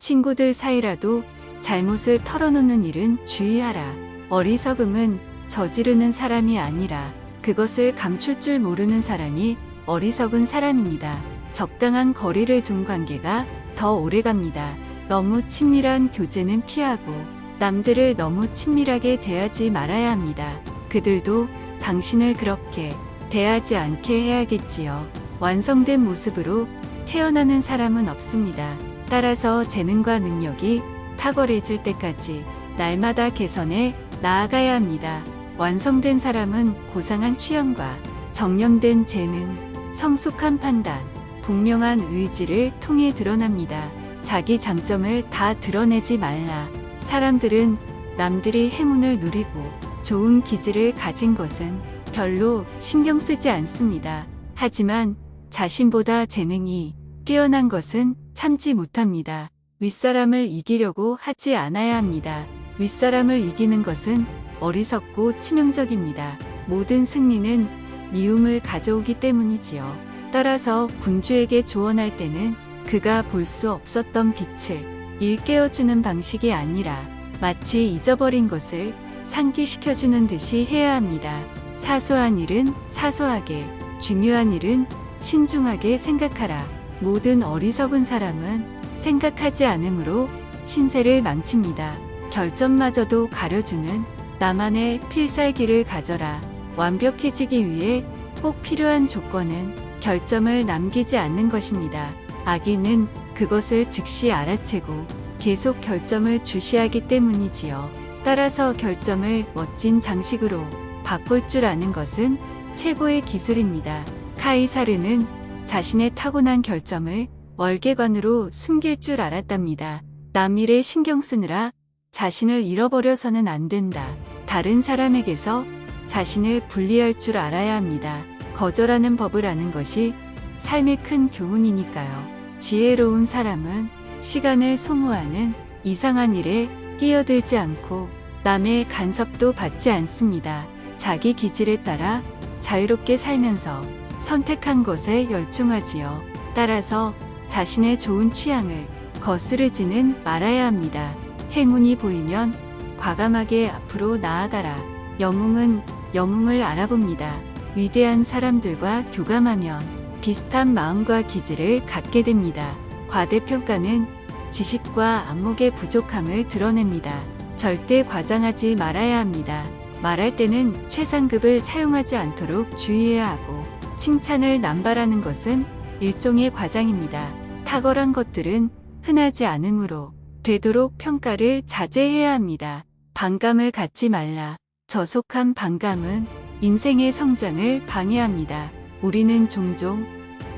친구들 사이라도 잘못을 털어놓는 일은 주의하라. 어리석음은 저지르는 사람이 아니라 그것을 감출 줄 모르는 사람이 어리석은 사람입니다. 적당한 거리를 둔 관계가 더 오래 갑니다. 너무 친밀한 교제는 피하고 남들을 너무 친밀하게 대하지 말아야 합니다. 그들도 당신을 그렇게 대하지 않게 해야겠지요. 완성된 모습으로 태어나는 사람은 없습니다. 따라서 재능과 능력이 탁월해질 때까지 날마다 개선해 나아가야 합니다. 완성된 사람은 고상한 취향과 정령된 재능, 성숙한 판단, 분명한 의지를 통해 드러납니다. 자기 장점을 다 드러내지 말라. 사람들은 남들이 행운을 누리고 좋은 기질을 가진 것은 별로 신경 쓰지 않습니다. 하지만 자신보다 재능이 뛰어난 것은 참지 못합니다. 윗사람을 이기려고 하지 않아야 합니다. 윗사람을 이기는 것은 어리석고 치명적입니다. 모든 승리는 미움을 가져오기 때문이지요. 따라서 군주에게 조언할 때는 그가 볼 수 없었던 빛을 일깨워주는 방식이 아니라 마치 잊어버린 것을 상기시켜주는 듯이 해야 합니다. 사소한 일은 사소하게, 중요한 일은 신중하게 생각하라. 모든 어리석은 사람은 생각하지 않으므로 신세를 망칩니다. 결점마저도 가려주는 나만의 필살기를 가져라. 완벽해지기 위해 꼭 필요한 조건은 결점을 남기지 않는 것입니다. 악인은 그것을 즉시 알아채고 계속 결점을 주시하기 때문이지요. 따라서 결점을 멋진 장식으로 바꿀 줄 아는 것은 최고의 기술입니다. 카이사르는 자신의 타고난 결점을 월계관으로 숨길 줄 알았답니다. 남 일에 신경 쓰느라 자신을 잃어버려서는 안 된다. 다른 사람에게서 자신을 분리할 줄 알아야 합니다. 거절하는 법을 아는 것이 삶의 큰 교훈이니까요. 지혜로운 사람은 시간을 소모하는 이상한 일에 끼어들지 않고 남의 간섭도 받지 않습니다. 자기 기질에 따라 자유롭게 살면서 선택한 것에 열중하지요. 따라서 자신의 좋은 취향을 거스르지는 말아야 합니다. 행운이 보이면 과감하게 앞으로 나아가라. 영웅은 영웅을 알아봅니다. 위대한 사람들과 교감하면 비슷한 마음과 기질을 갖게 됩니다. 과대평가는 지식과 안목의 부족함을 드러냅니다. 절대 과장하지 말아야 합니다. 말할 때는 최상급을 사용하지 않도록 주의해야 하고 칭찬을 남발하는 것은 일종의 과장입니다. 탁월한 것들은 흔하지 않으므로 되도록 평가를 자제해야 합니다. 반감을 갖지 말라. 저속한 반감은 인생의 성장을 방해합니다. 우리는 종종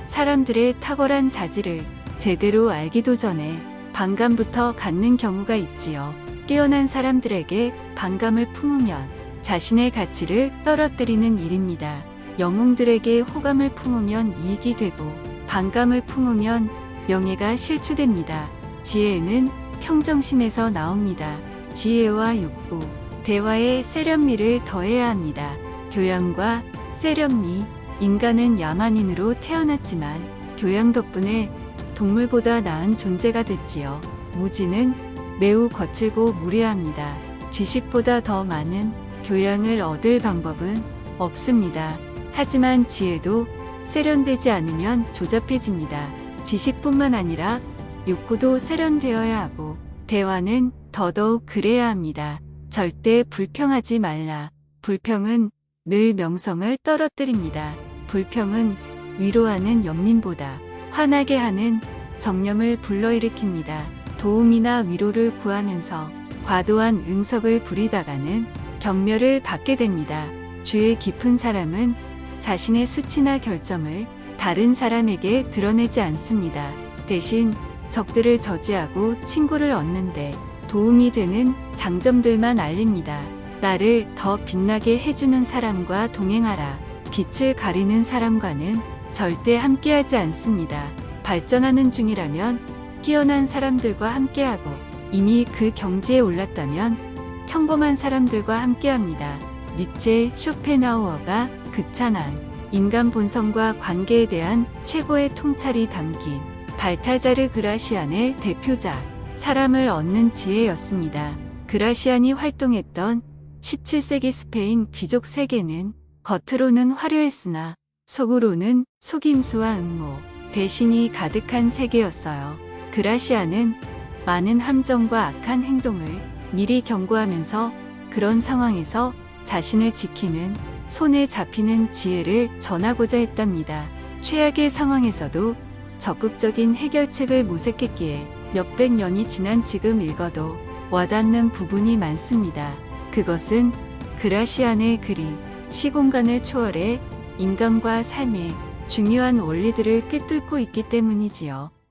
사람들의 탁월한 자질을 제대로 알기도 전에 반감부터 갖는 경우가 있지요. 깨어난 사람들에게 반감을 품으면 자신의 가치를 떨어뜨리는 일입니다. 영웅들에게 호감을 품으면 이익이 되고 반감을 품으면 명예가 실추됩니다. 지혜는 평정심에서 나옵니다. 지혜와 욕구, 대화에 세련미를 더해야 합니다. 교양과 세련미, 인간은 야만인으로 태어났지만 교양 덕분에 동물보다 나은 존재가 됐지요. 무지는 매우 거칠고 무례합니다. 지식보다 더 많은 교양을 얻을 방법은 없습니다. 하지만 지혜도 세련되지 않으면 조잡해집니다. 지식뿐만 아니라 욕구도 세련되어야 하고 대화는 더더욱 그래야 합니다. 절대 불평하지 말라. 불평은 늘 명성을 떨어뜨립니다. 불평은 위로하는 연민보다 화나게 하는 정념을 불러일으킵니다. 도움이나 위로를 구하면서 과도한 응석을 부리다가는 경멸을 받게 됩니다. 주의 깊은 사람은 자신의 수치나 결점을 다른 사람에게 드러내지 않습니다. 대신 적들을 저지하고 친구를 얻는데 도움이 되는 장점들만 알립니다. 나를 더 빛나게 해주는 사람과 동행하라. 빛을 가리는 사람과는 절대 함께하지 않습니다. 발전하는 중이라면 뛰어난 사람들과 함께하고 이미 그 경지에 올랐다면 평범한 사람들과 함께합니다. 니체 쇼펜하우어가 극찬한 인간 본성과 관계에 대한 최고의 통찰이 담긴 발타자르 그라시안의 대표작 사람을 얻는 지혜였습니다. 그라시안이 활동했던 17세기 스페인 귀족 세계는 겉으로는 화려했으나 속으로는 속임수와 음모, 배신이 가득한 세계였어요. 그라시아는 많은 함정과 악한 행동을 미리 경고하면서 그런 상황에서 자신을 지키는 손에 잡히는 지혜를 전하고자 했답니다. 최악의 상황에서도 적극적인 해결책을 모색했기에 몇백 년이 지난 지금 읽어도 와닿는 부분이 많습니다. 그것은 그라시안의 글이 시공간을 초월해 인간과 삶의 중요한 원리들을 꿰뚫고 있기 때문이지요.